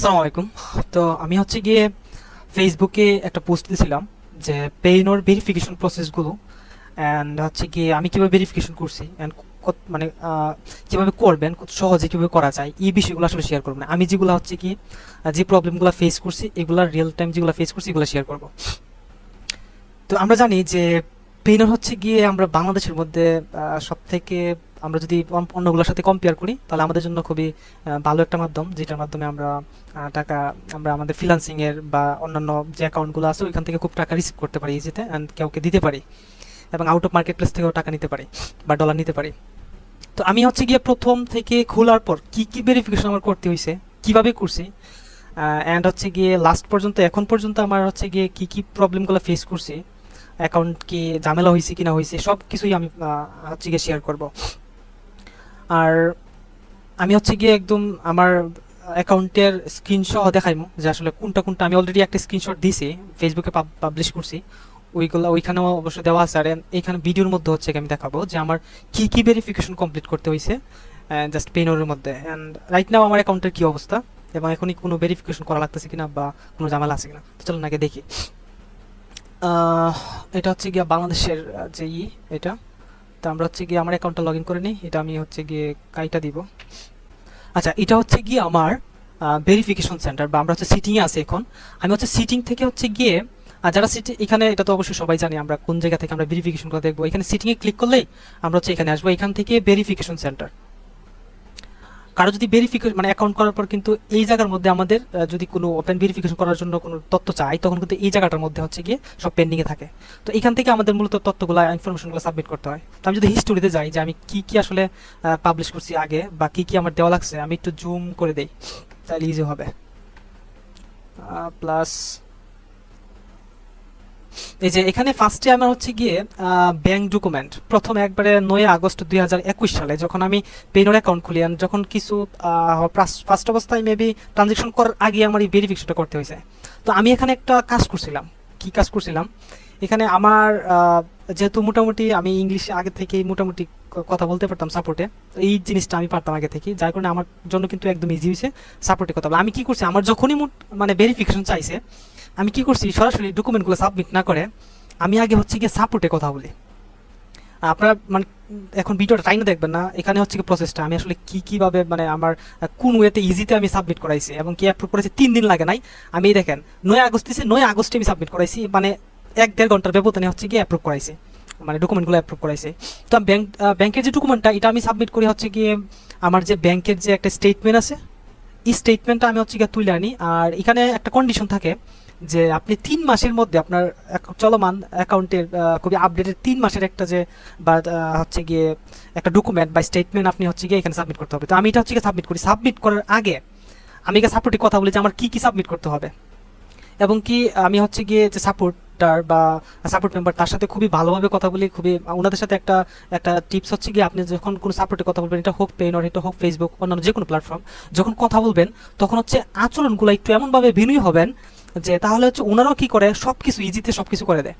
আসসালামু আলাইকুম। তো আমি হচ্ছে গিয়ে ফেসবুকে একটা পোস্ট দিয়েছিলাম যে পেইনোর ভেরিফিকেশন প্রসেসগুলো অ্যান্ড হচ্ছে গিয়ে আমি কীভাবে ভেরিফিকেশন করছি অ্যান্ড মানে কীভাবে করবেন সহজে কীভাবে করা যায়, এই বিষয়গুলো আসলে শেয়ার করব আমি যেগুলো হচ্ছে কি যে প্রবলেমগুলো ফেস করছি, এগুলো রিয়েল টাইম যেগুলো ফেস করছি, এগুলো শেয়ার করব। তো আমরা জানি যে পেইনোর হচ্ছে গিয়ে আমরা বাংলাদেশের মধ্যে সব থেকে আমরা যদি অন্যগুলোর সাথে কম্পেয়ার করি, তাহলে আমাদের জন্য খুবই ভালো একটা মাধ্যম, যেটার মাধ্যমে আমরা টাকা, আমরা আমাদের ফ্রিলান্সিং বা অন্যান্য যে অ্যাকাউন্টগুলো আছে, ওইখান থেকে খুব টাকা রিসিভ করতে পারি ইজিতে অ্যান্ড কাউকে দিতে পারি। এবং আউট অফ মার্কেট প্লেস থেকেও টাকা নিতে পারি বা ডলার নিতে পারি। তো আমি হচ্ছে গিয়ে প্রথম থেকে খোলার পর কি কি ভেরিফিকেশন আমার করতে হয়েছে কীভাবে করছি অ্যান্ড হচ্ছে গিয়ে লাস্ট পর্যন্ত, এখন পর্যন্ত আমার হচ্ছে গিয়ে কি কি প্রবলেমগুলো ফেস করছি অ্যাকাউন্ট কি ঝামেলা হয়েছে কিনা হয়েছে সব কিছুই আমি হচ্ছে গিয়ে শেয়ার করব। আর আমি হচ্ছে গিয়ে একদম আমার অ্যাকাউন্টের স্ক্রিনশট দেখাইমু যে আসলে কোনটা কোনটা আমি অলরেডি একটা স্ক্রিনশট দিছি ফেসবুকে পাবলিশ করছি। ওইগুলো ওইখানেও অবশ্যই দেওয়া আছে। আর এইখানে ভিডিওর মধ্যে হচ্ছে আমি দেখাবো যে আমার কি কি ভেরিফিকেশন কমপ্লিট করতে হয়েছে জাস্ট পেনোরের মধ্যে। অ্যান্ড রাইট নাও আমার অ্যাকাউন্টের কি অবস্থা? এবং এখনই কোনো ভেরিফিকেশন করা লাগতেছে কিনা বা কোনো ঝামেলা আছে কিনা? তো চলুন আগে দেখি। এটা হচ্ছে গিয়ে বাংলাদেশের যে ই এটা। তো আমরা হচ্ছে গিয়ে আমার অ্যাকাউন্টটা লগ ইন করে নিই। এটা আমি হচ্ছে গিয়ে কাইটা দিব। আচ্ছা এটা হচ্ছে গিয়ে আমার ভেরিফিকেশন সেন্টার বা আমরা হচ্ছে সিটিংয়ে আছি এখন। আমি হচ্ছে সিটিং থেকে হচ্ছে গিয়ে আর যারা সিটি এখানে এটা তো অবশ্যই সবাই জানি আমরা কোন জায়গা থেকে আমরা ভেরিফিকেশন করে দেখব। এখানে সিটিংয়ে ক্লিক করলেই আমরা হচ্ছে এখানে আসব। এখান থেকে ভেরিফিকেশন সেন্টার কারও যদি ভেরিফিকেশন মানে অ্যাকাউন্ট করার পর কিন্তু এই জায়গার মধ্যে আমাদের যদি কোনো ওপেন ভেরিফিকেশন করার জন্য কোনো তথ্য চাই, তখন কিন্তু এই জায়গাটার মধ্যে হচ্ছে গিয়ে সব পেন্ডিংয়ে থাকে। তো এখান থেকে আমাদের মূলত তথ্যগুলো ইনফরমেশনগুলো সাবমিট করতে হয়। তো আমি যদি হিস্টোরিতে যাই যে আমি কি কি আসলে পাবলিশ করছি আগে বা কি কি আমার দেওয়া লাগছে, আমি একটু জুম করে দেই, তাহলে ইজি হবে। প্লাস এই যে এখানে ফার্স্টে আমার হচ্ছে গিয়ে ব্যাংক ডকুমেন্ট প্রথম একবারে নয় আগস্ট দুই হাজার একুশ সালে যখন আমি পেনোর অ্যাকাউন্ট খুলি যখন কিছু ফার্স্ট অবস্থায় মেবি ট্রানজেকশন করার আগে আমার এই ভেরিফিকেশনটা করতে হয়েছে। তো আমি এখানে একটা কাজ করছিলাম। কি কাজ করছিলাম? এখানে আমার যেহেতু মোটামুটি আমি ইংলিশে আগে থেকেই মোটামুটি কথা বলতে পারতাম সাপোর্টে এই জিনিসটা আমি পারতাম আগে থেকে যার কারণে আমার জন্য কিন্তু একদম ইজি হয়েছে সাপোর্টে কথা। বলা আমি কি করছি? আমার যখনই মানে ভেরিফিকেশন চাইছে আমি কি করছি? সরাসরি ডকুমেন্টগুলো সাবমিট না করে আমি আগে হচ্ছে গিয়ে সাপোর্টে কথা বলি। আপনার মানে এখন ভিডিওটা টাইমে দেখবেন না। এখানে হচ্ছে কি প্রসেসটা আমি আসলে কি, কীভাবে মানে আমার, কোন ওয়েতে ইজিতে আমি সাবমিট করাইছি এবং কি অ্যাপ্রুভ করেছি তিন দিন লাগে নাই। আমি দেখেন, নয় আগস্ট দিয়েছি নয় আগস্টে আমি সাবমিট করাইছি। মানে এক, দেড় ঘণ্টার ব্যবধানে হচ্ছে গিয়ে অ্যাপ্রুভ করাইছি। মানে ডকুমেন্টগুলো অ্যাপ্রুভ করাইছে। তো ব্যাংক ব্যাংকের যে ডকুমেন্টটা এটা আমি সাবমিট করি হচ্ছে গিয়ে আমার যে ব্যাংকের যে একটা স্টেটমেন্ট আছে, এই স্টেটমেন্টটা আমি হচ্ছে গিয়ে তুলে আনি। আর এখানে একটা কন্ডিশন থাকে যে আপনি তিন মাসের মধ্যে আপনার চলমান অ্যাকাউন্টের খুবই আপডেটেড তিন মাসের একটা যে, বা হচ্ছে গিয়ে একটা ডকুমেন্ট বা স্টেটমেন্ট আপনি হচ্ছে গিয়ে এখানে সাবমিট করতে হবে। তো আমি এটা হচ্ছে গিয়ে সাবমিট করি। সাবমিট করার আগে আমি এখানে সাপোর্টে কথা বলি যে আমার কী কী সাবমিট করতে হবে। এবং কি আমি হচ্ছে গিয়ে যে সাপোর্টার বা সাপোর্ট মেম্বার তার সাথে খুবই ভালোভাবে কথা বলি, খুবই, ওনাদের সাথে একটা একটা টিপস হচ্ছে গিয়ে আপনি যখন কোনো সাপোর্টে কথা বলবেন, এটা হোক পেন এটা হোক ফেসবুক অন্যান্য যে কোনো প্ল্যাটফর্ম যখন কথা বলবেন, তখন হচ্ছে আচরণগুলো একটু এমনভাবে বিনয়ী হবেন যে তাহলে হচ্ছে ওনারাও কি করে? সব কিছু ইজিতে সব কিছু করে দেয়।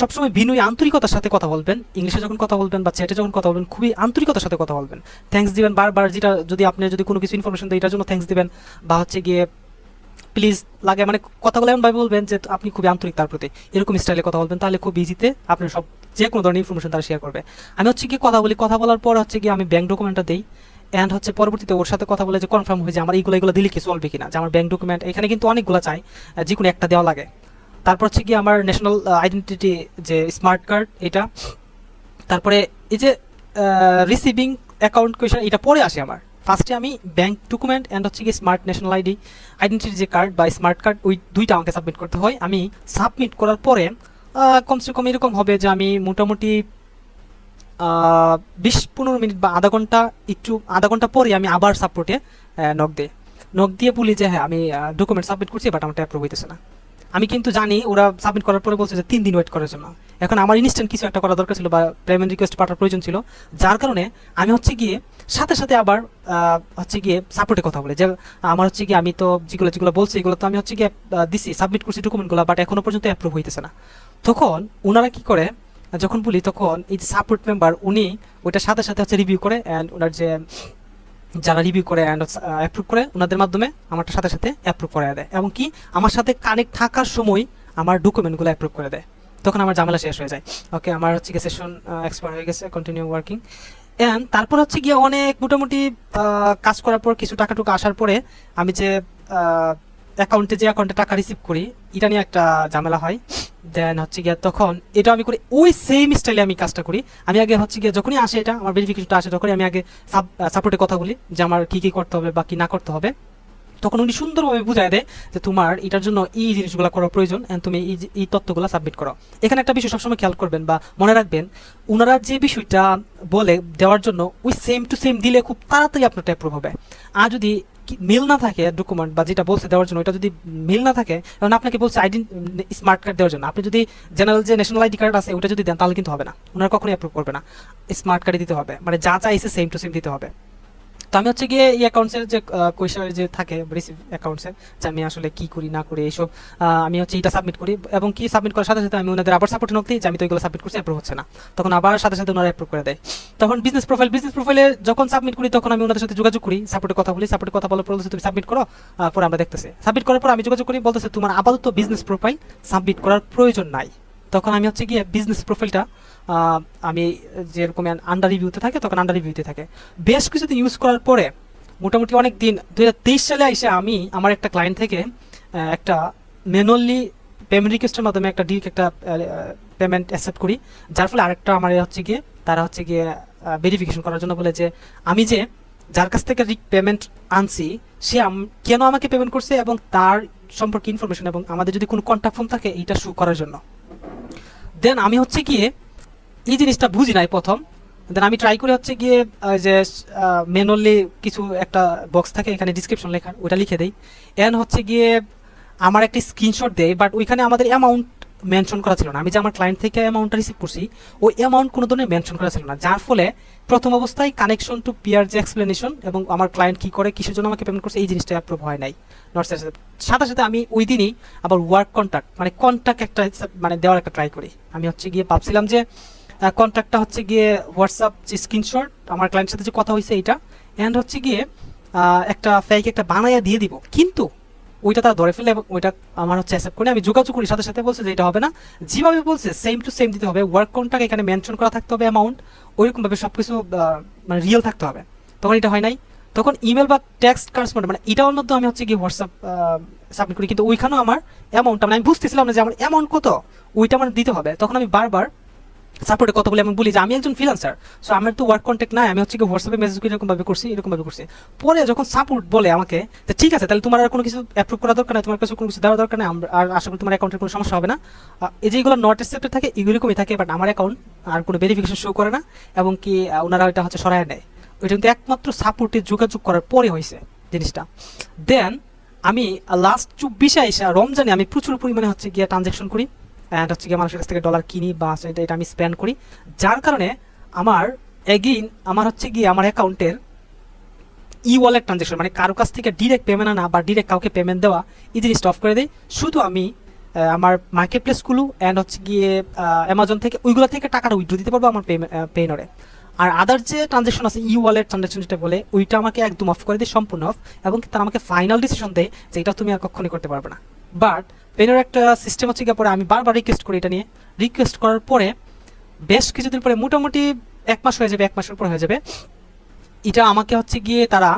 সবসময় বিনয়ী আন্তরিকতার সাথে কথা বলবেন, ইংলিশে যখন কথা বলবেন বা চ্যাটে যখন কথা বলবেন, খুবই আন্তরিকতার সাথে কথা বলবেন। থ্যাঙ্কস দিবেন বারবার, যেটা যদি আপনি যদি কোনো কিছু ইনফরমেশন দেয় এটার জন্য থ্যাঙ্কস দিবেন বা হচ্ছে গিয়ে প্লিজ লাগে মানে কথাগুলো এমনভাবে বলবেন যে আপনি খুবই আন্তরিক তার প্রতি। এরকম স্টাইলে কথা বলবেন, তাহলে খুব ইজিতে আপনি সব যে কোনো ধরনের ইনফরমেশন তারা শেয়ার করবে। আমি হচ্ছে কি কথা বলি, কথা বলার পর হচ্ছে কি আমি ব্যাংক ডকুমেন্টটা দিই। অ্যান্ড হচ্ছে পরবর্তীতে ওর সাথে কথা বলে যে কনফার্ম হয়ে যে আমার এইগুলো এগুলো দিলে কি চলবে কিনা? যে আমার ব্যাংক ডকুমেন্ট এখানে কিন্তু অনেকগুলো চাই যে কোনো একটা দেওয়া লাগে। তারপর হচ্ছে কি আমার ন্যাশনাল আইডেন্টিটি যে স্মার্ট কার্ড এটা। তারপরে এই যে রিসিভিং অ্যাকাউন্ট কোয়েশন এটা পরে আসে আমার। ফার্স্টে আমি ব্যাংক ডকুমেন্ট অ্যান্ড হচ্ছে কি স্মার্ট ন্যাশনাল আইডি আইডেন্টিটি যে কার্ড বা স্মার্ট কার্ড ওই দুইটা আমাকে সাবমিট করতে হয়। আমি সাবমিট করার পরে কমসে কম এরকম হবে যে আমি মোটামুটি বিশ পনেরো মিনিট বা আধা ঘণ্টা একটু আধা ঘণ্টা পরে আমি আবার সাপোর্টে নক দিই। নক দিয়ে বলি যে হ্যাঁ আমি ডকুমেন্ট সাবমিট করছি বাট আমারটা অ্যাপ্রুভ হইতেছে না। আমি কিন্তু জানি ওরা সাবমিট করার পরে বলছে যে, তিন দিন ওয়েট করার জন্য। এখন আমার ইনস্ট্যান্ট কিছু একটা করা দরকার ছিল বা পেমেন্ট রিকোয়েস্ট পাঠার প্রয়োজন ছিল, যার কারণে আমি হচ্ছে গিয়ে সাথে সাথে আবার হচ্ছে গিয়ে সাপোর্টে কথা বলে। যে, আমার হচ্ছে গিয়ে আমি তো যেগুলো যেগুলো বলছি, এগুলো তো আমি হচ্ছে গিয়ে দিছি সাবমিট করছি ডকুমেন্টগুলো বাট এখনও পর্যন্ত অ্যাপ্রুভ হইতেছে না। তখন ওনারা কি করে যখন বলি, তখন এই যে সাপোর্ট মেম্বার উনি ওইটার সাথে সাথে হচ্ছে রিভিউ করে অ্যান্ড ওনার যে, যারা রিভিউ করে অ্যান্ড অ্যাপ্রুভ করে, ওনাদের মাধ্যমে আমারটা সাথে সাথে অ্যাপ্রুভ করে দেয়। এবং কি, আমার সাথে কানেক্ট থাকার সময় আমার ডকুমেন্টগুলো অ্যাপ্রুভ করে দেয়। তখন আমার ঝামেলা শেষ হয়ে যায়। ওকে আমার হচ্ছে গিয়ে সেশন এক্সপায়ার হয়ে গেছে কন্টিনিউ ওয়ার্কিং অ্যান্ড তারপর হচ্ছে গিয়ে অনেক মোটামুটি কাজ করার পর কিছু টাকা টুকু আসার পরে আমি যে অ্যাকাউন্টে যে অ্যাকাউন্টে টাকা রিসিভ করি, এটা নিয়ে একটা ঝামেলা হয়। দেন হচ্ছে গিয়ে তখন এটা আমি করি, ওই সেম স্টাইলে আমি কাজটা করি। আমি আগে হচ্ছে গিয়ে যখনই আসে এটা, আমার ভেরিফিকেশনটা আসে তখনই আমি আগে সাপোর্টে কথা বলি, যে আমার কী কী করতে হবে বা কি না করতে হবে। তখন উনি সুন্দরভাবে বুঝায় দেয় যে তোমার এটার জন্য এই জিনিসগুলো করা প্রয়োজন and তুমি এই এই তথ্যগুলো সাবমিট করো। এখানে একটা বিষয় সবসময় খেয়াল করবেন বা মনে রাখবেন ওনারা যে বিষয়টা বলে দেওয়ার জন্য ওই সেম টু সেম দিলে খুব তাড়াতাড়ি আপনারটা অ্যাপ্রুভ হবে। আর যদি মিল না থাকে ডকুমেন্ট বা যেটা বলছে দেওয়ার জন্য ওটা যদি মিল না থাকে কারণ আপনাকে বলছে আইডি স্মার্ট কার্ড দেওয়ার জন্য। আপনি যদি জেনারেল যে ন্যাশনাল আইডি কার্ড আছে ওটা যদি দেন, তাহলে কিন্তু হবে না। ওনারা কখনোই অ্যাপ্রুভ করবে না। স্মার্ট কার্ডে দিতে হবে। মানে যা চাইছে সেম টু সেম দিতে হবে। তো আমি হচ্ছে গিয়ে এই অ্যাকাউন্টসের যে কোয়েশনের যে থাকে রিসিভ অ্যাকাউন্টসের যে আমি আসলে কি করি, না করি, এইসব আমি হচ্ছে এটা সাবমিট করি এবং কি সাবমিট করার সাথে সাথে আমি ওনাদের আবার সাপোর্ট নক দিই যে আমি তো এগুলো সাবমিট করছি অ্যাপ্রুভ হচ্ছে না। তখন আবার সাথে সাথে ওনারা অ্যাপ্রুভ করে দেয়। তখন বিজনেস প্রোফাইল বিজনেস প্রোফাইলে যখন সাবমিট করি, তখন আমি ওনাদের সাথে যোগাযোগ করি সাপোর্টে কথা বলি সাপোর্টে কথা বলার পর তুমি সাবমিট করো। পরে আমরা দেখতেছি। সাবমিট করার পর আমি যোগাযোগ করি, বলতেছে, তোমার আপাতত বিজনেস প্রোফাইল সাবমিট করার প্রয়োজন নাই। তখন আমি হচ্ছে গিয়ে বিজনেস প্রোফাইলটা আমি যেরকম আন্ডার রিভিউতে থাকে তখন আন্ডার রিভিউতে থাকে। বেশ কিছুদিন ইউজ করার পরে মোটামুটি অনেক দিন, দুই হাজার তেইশ সালে এসে আমি আমার একটা ক্লায়েন্ট থেকে একটা ম্যানুয়ালি পেমেন্ট রিকোয়েস্টের মাধ্যমে একটা ডিরেক্ট একটা পেমেন্ট অ্যাকসেপ্ট করি। যার ফলে আরেকটা আমার হচ্ছে গিয়ে, তারা হচ্ছে গিয়ে ভেরিফিকেশন করার জন্য বলে যে, আমি যে যার কাছ থেকে রিক পেমেন্ট আনছি, সে কেন আমাকে পেমেন্ট করছে এবং তার সম্পর্কে ইনফরমেশন এবং আমাদের যদি কোনো কন্ট্যাক্ট ফোন থাকে, এইটা শু করার জন্য। দেন আমি হচ্ছে গিয়ে এই জিনিসটা বুঝি নাই প্রথম। দেন আমি ট্রাই করে হচ্ছে গিয়ে যে ম্যানুয়ালি কিছু একটা বক্স থাকে, এখানে ডিসক্রিপশন লেখা ওটা লিখে দেই। এন হচ্ছে গিয়ে আমার একটি স্ক্রিনশট দেয় বাট ওইখানে আমাদের অ্যামাউন্ট মেনশন করা ছিল না। আমি যে আমার ক্লায়েন্ট থেকে অ্যামাউন্টটা রিসিভ করছি, ওই অ্যামাউন্ট কোনো ধরনের মেনশন করা ছিল না। যার ফলে প্রথম অবস্থায় কানেকশন টু পিয়ার যে এক্সপ্লেনেশন এবং আমার ক্লায়েন্ট কি করে, কিসের জন্য আমাকে পেমেন্ট করছে, এই জিনিসটা অ্যাপ্রুভ হয় নাই। নট সাথে সাথে সাথে আমি ওই দিনই আবার ওয়ার্ক কন্ট্যাক্ট মানে কন্ট্যাক্ট একটা মানে দেওয়ার একটা ট্রাই করি। আমি হচ্ছে গিয়ে ভাবছিলাম যে কন্ট্যাক্টটা হচ্ছে গিয়ে হোয়াটসঅ্যাপ যে স্ক্রিনশট আমার ক্লায়েন্টের সাথে যে কথা হয়েছে এইটা অ্যান্ড হচ্ছে গিয়ে একটা ফেক একটা বানাইয়া দিয়ে দিব। কিন্তু ওইটা তারা ধরে ফেলে এবং ওইটা আমার হচ্ছে অ্যাকসেপ্ট করে আমি যোগাযোগ করি, সাথে সাথে বলছে যে এটা হবে না। যেভাবে বলছে সেম টু সেম দিতে হবে। ওয়ার্ক কোনটাকে এখানে মেনশন করা থাকতে হবে অ্যামাউন্ট ওইরকমভাবে সব কিছু মানে রিয়েল থাকতে হবে। তখন এটা হয় নাই। তখন ইমেল বা টেক্সট কারেসপন্ড মানে এটার মধ্যে আমি হচ্ছে গিয়ে হোয়াটসঅ্যাপ সাবমিট করি। কিন্তু ওইখানেও আমার অ্যামাউন্টটা মানে আমি বুঝতেছিলাম না যে আমার অ্যামাউন্ট কত। ওইটা আমার দিতে হবে। তখন আমি বারবার সাপোর্টে কথা বলে, আমি বলি যে আমি একজন ফ্রিলান্সার সো আমার তো ওয়ার্ক কন্ট্যাক্ট নাই, আমি হচ্ছে কি হোয়াটসঅ্যাপে মেসেজ করে এরকম ভাবে করছি এরকম ভাবে করছি। পরে যখন সাপোর্ট বলে আমাকে যে ঠিক আছে, তাহলে তোমার আর কোনো কিছু অ্যাপ্রুভ করা দরকার নাই, তোমার কাছে কোনো কিছু দেওয়ার দরকার নাই আর আশা করি তোমার অ্যাকাউন্টের কোনো সমস্যা হবে না। এই যে এগুলো নট অ্যাকসেপ্টেড থাকে, এগুলোরকমই থাকে বাট আমার অ্যাকাউন্ট আর কোনো ভেরিফিকেশন শো করে না, এবং কি ওনারা ওইটা হচ্ছে সরায় নেয় ওইটা কিন্তু একমাত্র সাপোর্টে যোগাযোগ করার পরে হয়েছে জিনিসটা। দেন আমি লাস্ট চব্বিশে এসে রমজানে আমি প্রচুর পরিমাণে হচ্ছে গিয়ে ট্রানজ্যাকশন করি। অ্যান্ড হচ্ছে গিয়ে মানুষের কাছ থেকে ডলার কিনি বা সেটা এটা আমি স্পেন্ড করি। যার কারণে আমার এগেইন আমার হচ্ছে গিয়ে আমার অ্যাকাউন্টের ই ওয়ালেট ট্রানজ্যাকশন মানে কারও কাছ থেকে ডিরেক্ট পেমেন্ট আনা বা ডিরেক্ট কাউকে পেমেন্ট দেওয়া, এই জিনিসটা অফ করে দেয় শুধু আমি আমার মার্কেট প্লেসগুলো অ্যান্ড হচ্ছে গিয়ে অ্যামাজন থেকে, ওইগুলো থেকে টাকাটা উইথড্র দিতে পারব আমার পেনরে আর আদার যে ট্রানজ্যাকশন আছে ই ওয়ালেট ট্রানজ্যাকশন যেটা বলে, ওইটা আমাকে একদম অফ করে দেয়, সম্পূর্ণ অফ এবং তারা আমাকে ফাইনাল ডিসিশন দেয় যে এটা তুমি আর কখনই করতে পারবে না। বাট পেনের একটা সিস্টেম হচ্ছে গিয়ে পরে আমি বারবার রিকোয়েস্ট করি এটা নিয়ে। রিকোয়েস্ট করার পরে বেশ কিছুদিন পরে মোটামুটি এক মাস হয়ে যাবে, এক মাসের পর হয়ে যাবে। এটা আমাকে হচ্ছে গিয়ে তারা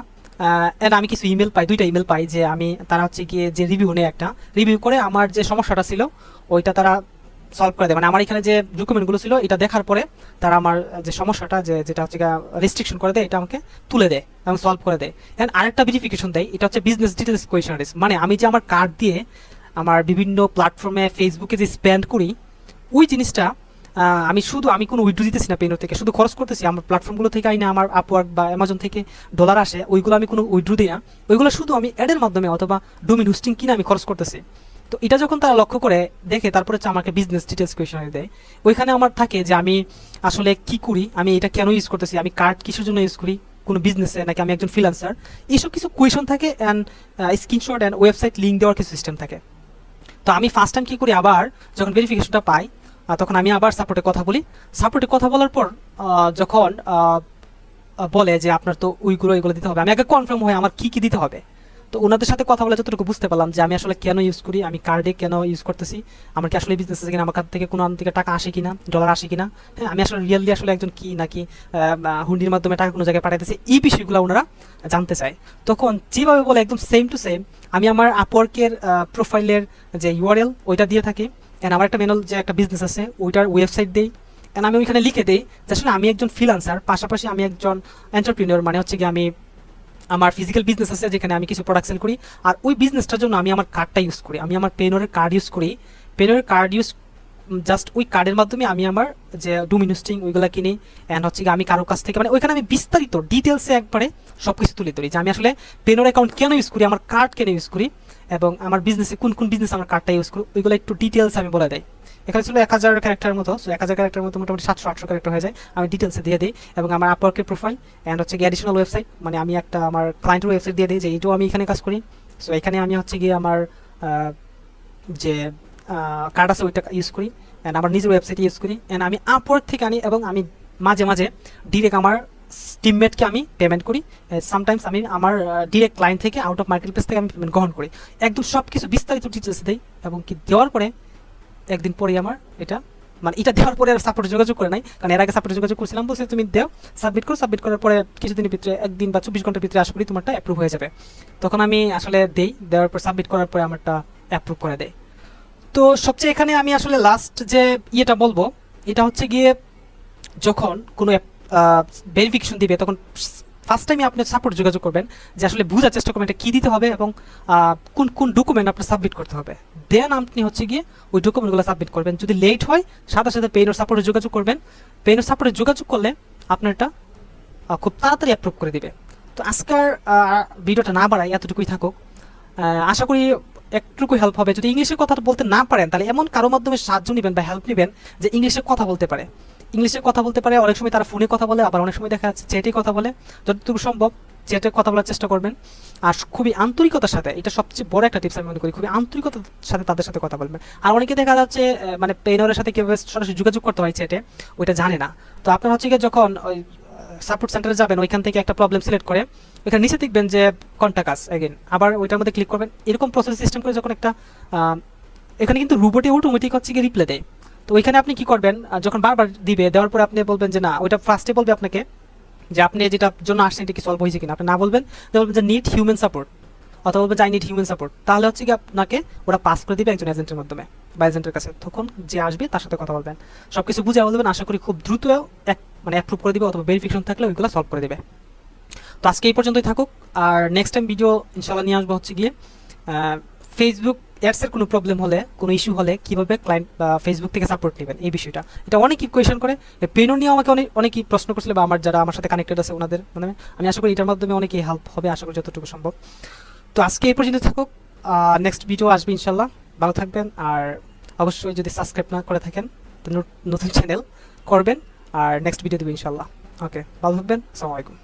আমি কিছু ইমেল পাই, দুইটা ইমেল পাই যে আমি, তারা হচ্ছে গিয়ে যে রিভিউ নেয় একটা রিভিউ করে আমার যে সমস্যাটা ছিল, ওইটা তারা সলভ করে দেয়। মানে আমার এখানে যে ডকুমেন্টগুলো ছিল, এটা দেখার পরে তারা আমার যে সমস্যাটা যে, যেটা হচ্ছে রেস্ট্রিকশন করে দেয়, এটা আমাকে তুলে দেয় এবং সলভ করে দেয়। এন্ড আরেকটা ভেরিফিকেশন দেয়, এটা হচ্ছে বিজনেস ডিটেলস কোয়েশনারিজ মানে আমি যে আমার কার্ড দিয়ে আমার বিভিন্ন প্ল্যাটফর্মে ফেসবুকে যে স্পেন্ড করি, ওই জিনিসটা আমি শুধু, আমি কোনো উইড্রো দিতেছি না পেনো থেকে, শুধু খরচ করতেছি। আমার প্ল্যাটফর্মগুলো থেকে আইনা, আমার আপওয়ার্ক বা অ্যামাজন থেকে ডলার আসে, ওইগুলো আমি কোনো উইড্রো দিই না। ওইগুলো শুধু আমি অ্যাডের মাধ্যমে অথবা ডোমিন হোস্টিং কিনে আমি খরচ করতেছি। তো এটা যখন তারা লক্ষ্য করে, দেখে তারপরে হচ্ছে আমাকে বিজনেস ডিটেলস কোয়েশনারি দেয়। ওইখানে আমার থাকে যে আমি আসলে কি করি, আমি এটা কেন ইউজ করতেছি, আমি কার্ড কিসের জন্য ইউজ করি, কোনো বিজনেসে নাকি আমি একজন ফ্রিলান্সার এইসব কিছু কোয়েশন থাকে and screenshot and website link দেওয়ার কিছু সিস্টেম থাকে। তো আমি ফার্স্ট টাইম কী করি? আবার যখন ভেরিফিকেশনটা পাই তখন আমি আবার সাপোর্টে কথা বলি। সাপোর্টে কথা বলার পর যখন বলে যে আপনার তো ওইগুলো, এগুলো দিতে হবে, আমি আগে কনফার্ম হয়ে আমার কী কী দিতে হবে। তো ওনাদের সাথে কথা বলে যতটুকু বুঝতে পারলাম যে আমি আসলে কেন ইউজ করি, আমি কার্ডে কেন ইউজ করতেছি, আমার কি আসলে বিজনেস আছে কিনা, আমার কাছ থেকে কোনো আন থেকে টাকা আসে কিনা ডলার আসে কিনা হ্যাঁ আমি আসলে রিয়েলি আসলে একজন কি নাকি হুন্ডির মাধ্যমে টাকা কোনো জায়গায় পাঠাইতেছি, এই বিষয়গুলো ওনারা জানতে চায়। তখন যেভাবে বলে একদম সেম টু সেম আমি আমার আপওয়ার্কের প্রোফাইলের যে ইউআরএল ওইটা দিয়ে থাকি অ্যান্ড আমার একটা মেনুল যে একটা বিজনেস আছে, ওইটার ওয়েবসাইট দিই অ্যান্ড আমি ওইখানে লিখে দিই যে আসলে আমি একজন ফ্রিলান্সার পাশাপাশি আমি একজন এন্টারপ্রিনিয়র মানে হচ্ছে কি আমি আমার ফিজিক্যাল বিজনেস আছে যেখানে আমি কিছু প্রোডাক্ট সেল করি, আর ওই বিজনেসটার জন্য আমি আমার কার্ডটা ইউজ করি। আমি আমার পেনোরের কার্ড ইউজ করি। পেনোরের কার্ড ইউজ জাস্ট ওই কার্ডের মাধ্যমে আমি আমার যে ডোমিনোস্টিং ওইগুলো কিনি অ্যান্ড হচ্ছে আমি কারও কাছ থেকে মানে ওইখানে আমি বিস্তারিত ডিটেলসে একবারে সব কিছু তুলে ধরি। যে আমি আসলে পেনোর অ্যাকাউন্ট কেন ইউজ করি, আমার কার্ড কেন ইউজ করি এবং আমার বিজনেসে কোন কোন বিজনেস আমার কার্ডটা ইউজ করি, ওইগুলো একটু ডিটেলস আমি বলে দেয় এখানে ছিল এক হাজার ক্যারেক্টার মতো সো এক হাজার ক্যারেক্টার মতো মোটামুটি সাতশো, আটশো ক্যারেক্টার হয়ে যায়। আমি ডিটেলসে দিয়ে দিই এবং আমার আপওয়ার্কের প্রোফাইল অ্যান্ড হচ্ছে গিয়ে অ্যাডিশনাল ওয়েবসাইট মানে আমি একটা আমার ক্লায়েন্টের ওয়েবসাইট দিয়ে দিই যে এইটাও আমি এখানে কাজ করি। সো এখানে আমি হচ্ছে গিয়ে আমার যে কার্ড আছে ওইটা ইউজ করি অ্যান্ড আমার নিজের ওয়েবসাইট ইউজ করি। অ্যান্ড আমি আপওয়ার্ক থেকে আনি এবং আমি মাঝে মাঝে ডিরেক্ট আমার টিমমেটকে আমি পেমেন্ট করি। সামটাইমস আমি আমার ডিরেক্ট ক্লায়েন্ট থেকে আউট অফ মার্কেট প্লেস থেকে আমি পেমেন্ট গ্রহণ করি। একদম সব কিছু বিস্তারিত ডিটেলস দেই এবং কি দেওয়ার পরে একদিন পরেই আমার এটা মানে এটা দেওয়ার পরে আর সাপোর্টে যোগাযোগ করে নাই। কারণ এর আগে সাপোর্টে যোগাযোগ করছিলাম, বলছে তুমি দেও সাবমিট করো। সাবমিট করার পরে কিছুদিনের ভিতরে, একদিন বা চব্বিশ ঘণ্টার ভিতরে আশা করি তোমারটা অ্যাপ্রুভ হয়ে যাবে। তখন আমি আসলে দেই, দেওয়ার পর সাবমিট করার পরে আমারটা অ্যাপ্রুভ করে দেয়। তো সবচেয়ে এখানে আমি আসলে লাস্ট যে ইয়েটা বলব, এটা হচ্ছে গিয়ে যখন কোনো ভেরিফিকেশন দিবে, তখন ফার্স্ট টাইমে আপনি সাপোর্ট যোগাযোগ করবেন যে আসলে বোঝার চেষ্টা করবেন এটা কী দিতে হবে এবং কোন কোন ডকুমেন্ট আপনার সাবমিট করতে হবে। দেন আপনি হচ্ছে গিয়ে ওই ডকুমেন্টগুলো সাবমিট করবেন। যদি লেট হয়, সাথে সাথে পেইনোর সাপোর্টে যোগাযোগ করবেন। পেইনোর সাপোর্টে যোগাযোগ করলে আপনার এটা খুব তাড়াতাড়ি অ্যাপ্রুভ করে দিবে। তো আজকের ভিডিওটা না বাড়াই, এতটুকুই থাকুক। আশা করি একটুকু হেল্প হবে। যদি ইংলিশে কথা বলতে না পারেন, তাহলে এমন কারও মাধ্যমে সাহায্য নেবেন বা হেল্প নেবেন যে ইংলিশে কথা বলতে পারে। ইংলিশে কথা বলতে পারে, অনেক সময় তারা ফোনে কথা বলে, আবার অনেক সময় দেখা যাচ্ছে চ্যাটে কথা বলে। যতটুকু সম্ভব চ্যাটে কথা বলার চেষ্টা করবেন। আর খুবই আন্তরিকতার সাথে, এটা সবচেয়ে বড় একটা টিপস আমি মনে করি, খুবই আন্তরিকতার সাথে তাদের সাথে কথা বলবেন। আর অনেকে দেখা যাচ্ছে মানে পেইনরের সাথে কীভাবে সরাসরি যোগাযোগ করতে হয় চ্যাটে, ওইটা জানে না। তো আপনার হচ্ছে গিয়ে যখন ওই সাপোর্ট সেন্টারে যাবেন, ওইখান থেকে একটা প্রবলেম সিলেক্ট করে, ওইখানে নিচে দেখবেন যে কন্ট্যাক্ট আস এগেন আবার ওইটার মধ্যে ক্লিক করবেন। এরকম প্রসেস সিস্টেম করে যখন একটা এখানে কিন্তু রোবটে অটোমেটিক হচ্ছে গিয়ে রিপ্লে দেয়। তো ওইখানে আপনি কি করবেন? যখন বারবার দিবে, দেওয়ার পরে আপনি বলবেন যে, না, ওইটা ফার্স্টে বলবে আপনাকে যে, আপনি যেটার জন্য আসছেন, এটা কি সলভ হয়েছে কিনা? আপনি না বলবেন বলবেন যে নিড হিউম্যান সাপোর্ট অথবা বলবেন যে আই নিড হিউম্যান সাপোর্ট তাহলে হচ্ছে কি আপনাকে ওরা পাস করে দিবে একজন এজেন্টের মাধ্যমে বা এজেন্টের কাছে। তখন যে আসবে, তার সাথে কথা বলবেন। সব কিছু বুঝে বলবেন, আশা করি খুব দ্রুত এক মানে অ্যাপ্রুভ করে দিবে অথবা ভেরিফিকেশন থাকলে ওইগুলো সলভ করে দিবে। তো আজকে এই পর্যন্তই থাকুক। আর নেক্সট টাইম ভিডিও ইনশাল্লাহ নিয়ে আসব হচ্ছে গিয়ে ফেসবুক অ্যাডসের কোনো প্রবলেম হলে, কোনো ইস্যু হলে কীভাবে ক্লায়েন্ট বা ফেসবুক থেকে সাপোর্ট নেবেন? এই বিষয়টা। এটা অনেকই কোয়েশন করে। পেনও নিয়ে আমাকে অনেক, অনেকই প্রশ্ন করছিল বা আমার যারা আমার সাথে কানেক্টেড আছে ওনাদের মানে আমি আশা করি এটার মাধ্যমে অনেকেই হেল্প হবে, আশা করি যতটুকু সম্ভব। তো আজকে এই পর্যন্ত থাকুক। নেক্সট ভিডিও আসবে ইনশাল্লাহ। ভালো থাকবেন আর অবশ্যই যদি সাবস্ক্রাইব না করে থাকেন নতুন চ্যানেল করবেন। আর নেক্সট ভিডিও দেবেন ইনশাল্লাহ। ওকে ভালো থাকবেন। আসসালামু আলাইকুম।